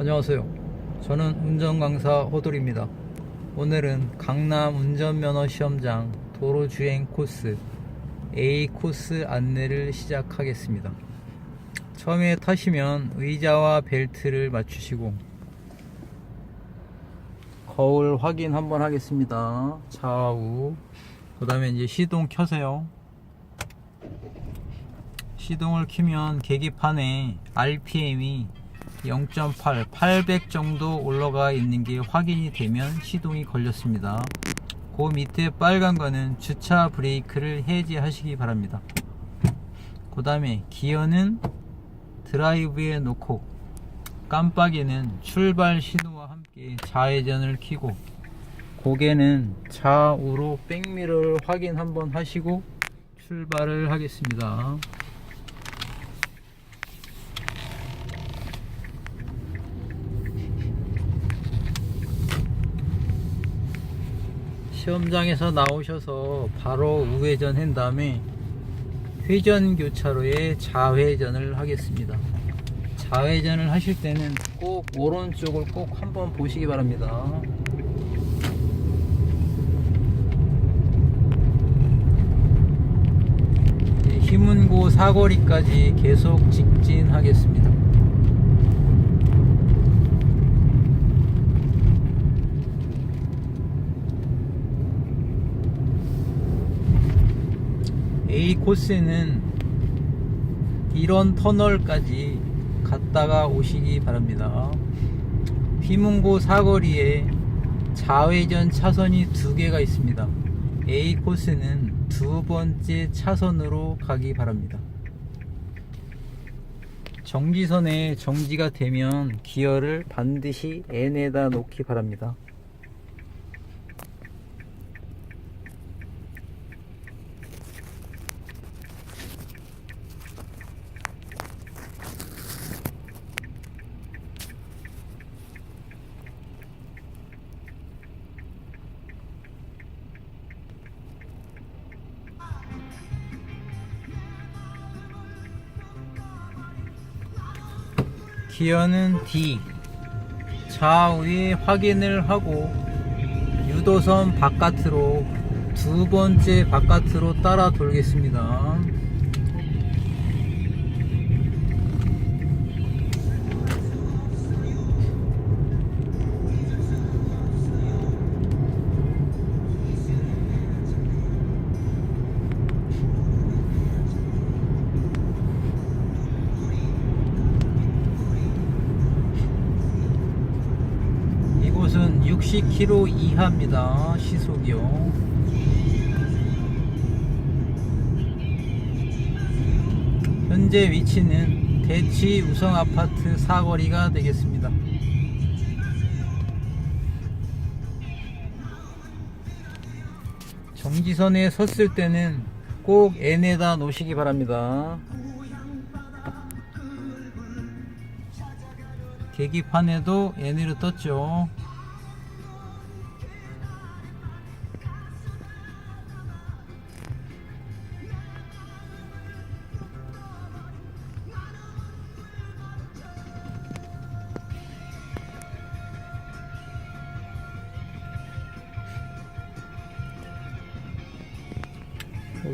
안녕하세요. 저는 운전강사 호돌입니다. 오늘은 강남 운전면허 시험장 도로주행 코스 A 코스 안내를 시작하겠습니다. 처음에 타시면 의자와 벨트를 맞추시고 거울 확인 한번 하겠습니다. 좌우. 그 다음에 이제 시동 켜세요. 시동을 키면 계기판에 RPM이 0.8, 800 정도 올라가 있는 게 확인이 되면 시동이 걸렸습니다. 그 밑에 빨간 거는 주차 브레이크를 해제하시기 바랍니다. 그 다음에 기어는 드라이브에 놓고 깜빡이는 출발 신호와 함께 좌회전을 켜고 고개는 좌우로 백미러를 확인 한번 하시고 출발을 하겠습니다. 시험장에서 나오셔서 바로 우회전 한 다음에 회전 교차로에 좌회전을 하겠습니다. 좌회전을 하실 때는 꼭 오른쪽을 꼭 한번 보시기 바랍니다. 희문고 사거리까지 계속 직진하겠습니다. A 코스는 이런 터널까지 갔다가 오시기 바랍니다. 피문고 사거리에 좌회전 차선이 두 개가 있습니다. A 코스는 두 번째 차선으로 가기 바랍니다. 정지선에 정지가 되면 기어를 반드시 N에다 놓기 바랍니다. 기어는 D 좌우에 확인을 하고 유도선 바깥으로 두 번째 바깥으로 따라 돌겠습니다. 60km 이하입니다. 시속이요. 현재 위치는 대치 우성 아파트 사거리가 되겠습니다. 정지선에 섰을 때는 꼭 N에다 놓으시기 바랍니다. 계기판에도 N으로 떴죠.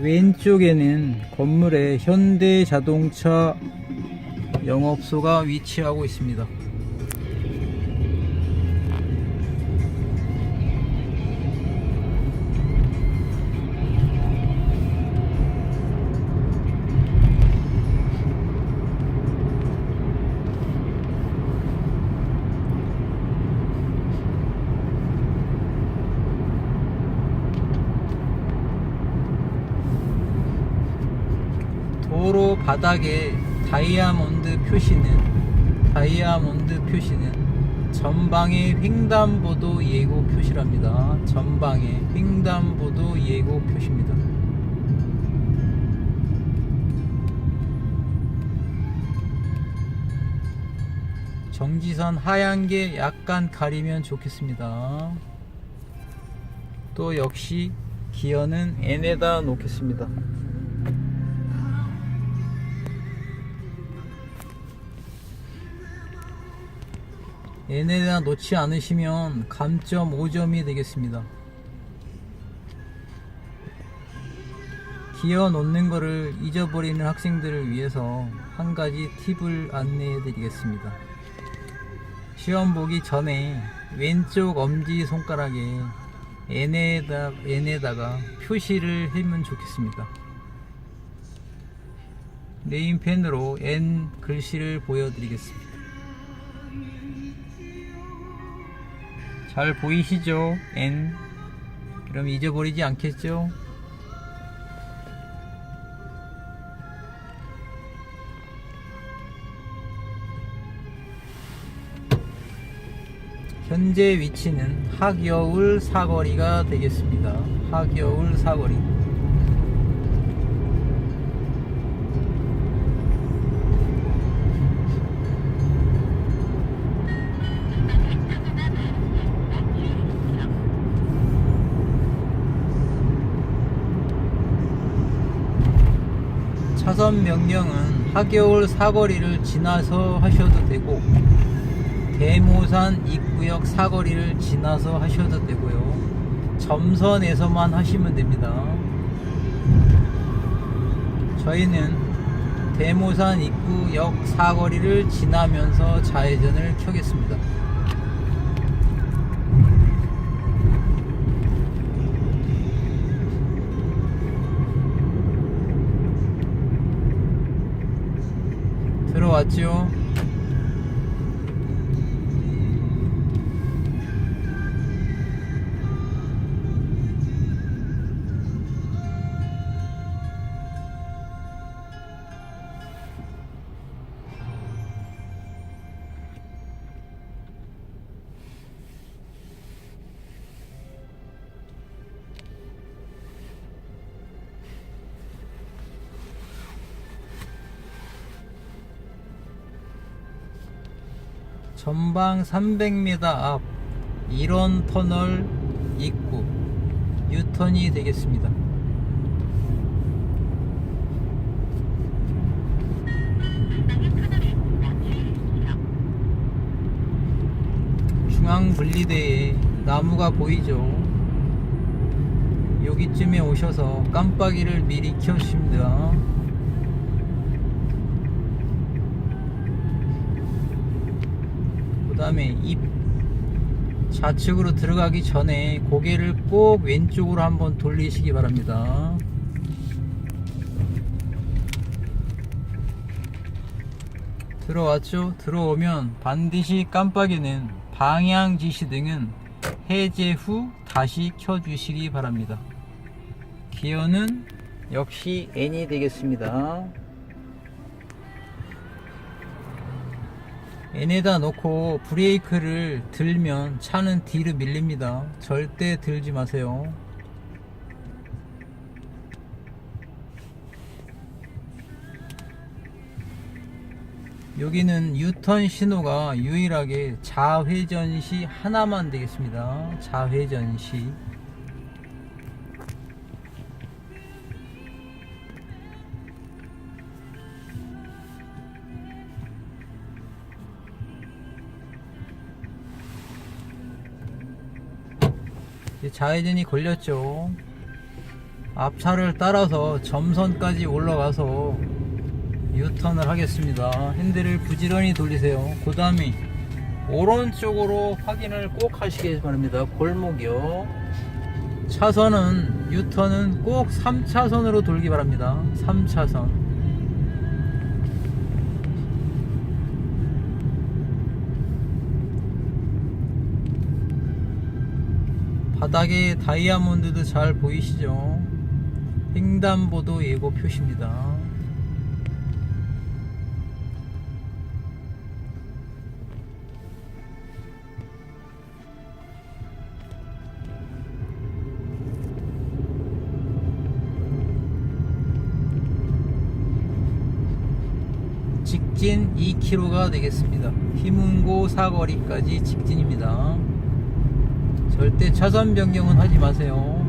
왼쪽에는 건물에 현대자동차 영업소가 위치하고 있습니다. 바닥에 다이아몬드 표시는 다이아몬드 표시는 전방에 횡단보도 예고 표시랍니다. 전방에 횡단보도 예고 표시입니다. 정지선 하얀 게 약간 가리면 좋겠습니다. 또 역시 기어는 N에다 놓겠습니다. N에다 놓지 않으시면 감점 5점이 되겠습니다. 기어 놓는 거를 잊어버리는 학생들을 위해서 한 가지 팁을 안내해 드리겠습니다. 시험 보기 전에 왼쪽 엄지 손가락에 N에다, N에다가 표시를 해면 좋겠습니다. 네임펜으로 N 글씨를 보여드리겠습니다. 잘 보이시죠? N. 그럼 잊어버리지 않겠죠? 현재 위치는 하겨울 사거리가 되겠습니다. 하겨울 사거리. 차선 명령은 하겨울 사거리를 지나서 하셔도 되고 대모산 입구역 사거리를 지나서 하셔도 되고요. 점선에서만 하시면 됩니다. 저희는 대모산 입구역 사거리를 지나면서 좌회전을 켜겠습니다. 들어 전방 300m 앞 1원 터널 입구 유턴이 되겠습니다. 중앙 분리대에 나무가 보이죠? 여기쯤에 오셔서 깜빡이를 미리 켜주십니다. 그 다음에 입 좌측으로 들어가기 전에 고개를 꼭 왼쪽으로 한번 돌리시기 바랍니다. 들어왔죠? 들어오면 반드시 깜빡이는 방향 지시 등은 해제 후 다시 켜주시기 바랍니다. 기어는 역시 N이 되겠습니다. N에다 놓고 브레이크를 들면 차는 뒤로 밀립니다. 절대 들지 마세요. 여기는 유턴 신호가 유일하게 좌회전 시 하나만 되겠습니다. 좌회전 시. 좌회전이 걸렸죠. 앞차를 따라서 점선까지 올라가서 유턴을 하겠습니다. 핸들을 부지런히 돌리세요. 그 다음에 오른쪽으로 확인을 꼭 하시기 바랍니다. 골목이요. 차선은 유턴은 꼭 3차선으로 돌기 바랍니다. 3차선. 바닥에 다이아몬드도 잘 보이시죠? 횡단보도 예고 표시입니다. 직진 2km가 되겠습니다. 희문고 사거리까지 직진입니다. 절대 차선 변경은 하지 마세요.